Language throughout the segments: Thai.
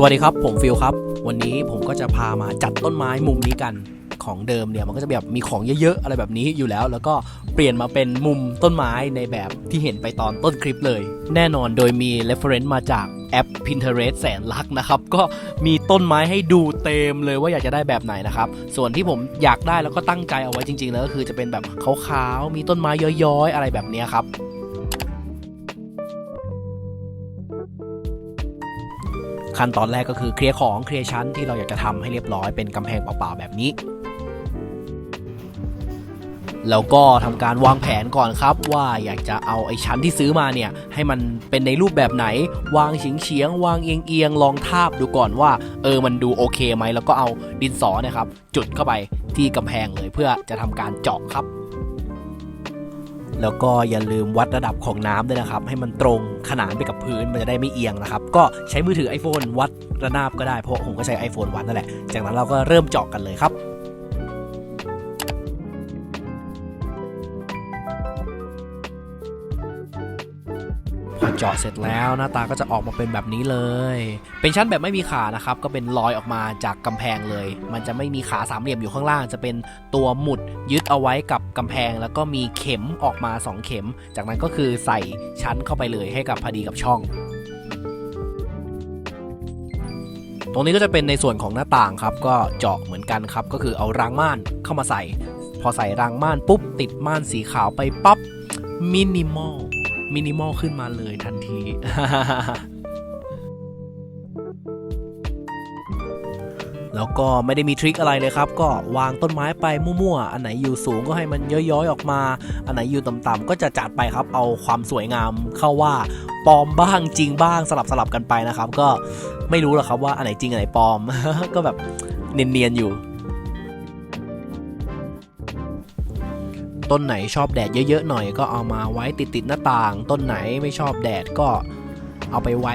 สวัสดีครับ ผมฟิลครับ วันนี้ผมก็จะพามาจัดต้นไม้มุมนี้กันของเดิมเนี่ยมันก็จะแบบมีของเยอะๆ อะไรแบบนี้อยู่แล้ว แล้วก็เปลี่ยนมาเป็นมุมต้นไม้ในแบบที่เห็นไปตอนต้นคลิปเลย แน่นอนโดยมี reference มาจากแอป Pinterest แสนลักนะครับ ก็มีต้นไม้ให้ดูเต็มเลยว่าอยากจะได้แบบไหนนะครับ ส่วนที่ผมอยากได้แล้วก็ตั้งใจเอาไว้จริงๆแล้วก็คือจะเป็นแบบขาวๆมีต้นไม้ย้อยๆ อะไรแบบนี้ครับ ขั้นตอนแรกก็คือเคลียร์ของเคลียร์ชั้นที่เราอยากจะทำให้เรียบร้อยเป็นกำแพงเปล่าๆแบบนี้ แล้วก็ทำการวางแผนก่อนครับ ว่าอยากจะเอาไอ้ชั้นที่ซื้อมาเนี่ยให้มันเป็นในรูปแบบไหน วางเฉียงเฉียงๆวางเอียงเอียงๆลองทาบดูก่อนว่า เออมันดูโอเคไหมแล้วก็เอาดินสอเนะครับ จุดเข้าไปที่กำแพงเลยเพื่อจะทำการเจาะครับ แล้วก็อย่าลืมวัดระดับของน้ำด้วยนะครับ ให้มันตรงขนานไปกับพื้นมันจะได้ไม่เอียงนะครับ ก็ใช้มือถือ iPhone วัดระนาบก็ได้เพราะผมก็ใช้ iPhone วัดนั่นแหละ จากนั้นเราก็เริ่มเจาะกันเลยครับ เจาะเสร็จแล้วหน้าตาก็จะออกมาเป็นแบบนี้เลย เป็นชั้นแบบไม่มีขานะครับก็เป็นรอยออกมาจากกำแพงเลย มันจะไม่มีขาสามเหลี่ยมอยู่ข้างล่าง จะเป็นตัวหมุดยึดเอาไว้กับกำแพง แล้วก็มีเข็มออกมา 2 เข็ม จากนั้นก็คือใส่ชั้นเข้าไปเลยให้กับพอดีกับช่องตรงนี้ก็จะเป็นในส่วนของหน้าต่างครับ ก็เจาะเหมือนกันครับ ก็คือเอารางม่านเข้ามาใส่ พอใส่รางม่านปุ๊บ ติดม่านสีขาวไปปั๊บมินิมอล มินิมอลขึ้นมาเลยทันทีแล้วก็ไม่ได้มีทริคอะไรเลยครับ ก็วางต้นไม้ไปมั่วๆ อันไหนอยู่สูงก็ให้มันย้อยๆออกมา อันไหนอยู่ต่ำๆก็จะจัดไปครับ เอาความสวยงามเข้าว่าปลอมบ้างจริงบ้างสลับสลับกันไปนะครับ ก็ไม่รู้หรอกครับว่าอันไหนจริงอันไหนปลอม ก็แบบเนียนๆอยู่ ต้นไหนชอบแดดเยอะๆหน่อยก็เอามาไว้ติดๆหน้าต่าง ต้นไหนไม่ชอบแดดก็เอาไปไว้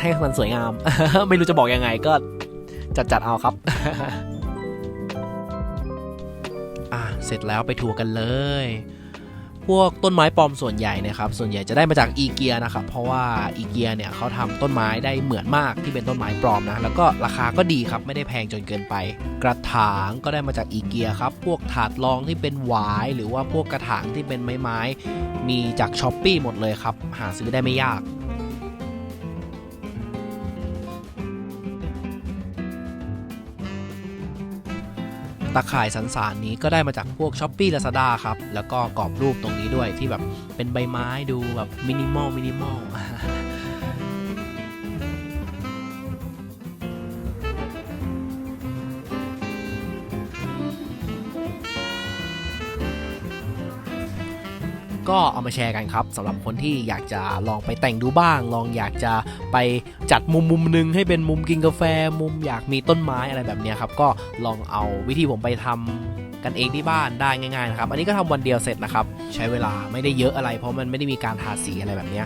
ให้มันสวยงาม ไม่รู้จะบอกยังไงก็จัดๆเอาครับอะเสร็จแล้วไปทัวร์กันเลย พวกต้นไม้ปลอมส่วนใหญ่นะครับส่วนใหญ่จะได้มาจากอีเกียนะครับเพราะว่าอีเกียเนี่ยเขาทำต้นไม้ได้เหมือนมากที่เป็นต้นไม้ปลอมนะแล้วก็ราคาก็ดีครับไม่ได้แพงจนเกินไป กระถางก็ได้มาจากอีเกียครับพวกถาดรองที่เป็นหวาย หรือว่าพวกกระถางที่เป็นไม้ไม้ๆมีจากช้อปปี้หมดเลยครับหาซื้อได้ไม่ยาก ตะข่ายสันสานนี้ก็ได้มาจากพวกช้อปปี้ลาซาด้าครับ แล้วก็กรอบรูปตรงนี้ด้วยที่แบบเป็นใบไม้ดูแบบมินิมอลมินิมอล ก็เอามาแชร์กันครับสำหรับคนที่อยากจะลองไปแต่งดูบ้าง ลองอยากจะไปจัดมุมมุมหนึงให้เป็นมุมกินกาแฟ มุมอยากมีต้นไม้อะไรแบบนี้ครับ ก็ลองเอาวิธีผมไปทำกันเองที่บ้านได้ง่ายๆนะครับ อันนี้ก็ทำวันเดียวเสร็จนะครับ ใช้เวลาไม่ได้เยอะอะไร เพราะมันไม่ได้มีการทาสีอะไรแบบนี้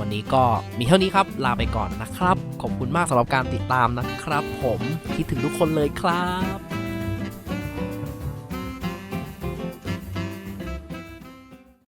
วันนี้ก็มีเท่านี้ครับ ลาไปก่อนนะครับ ขอบคุณมากสำหรับการติดตามนะครับ ผมคิดถึงทุกคนเลยครับ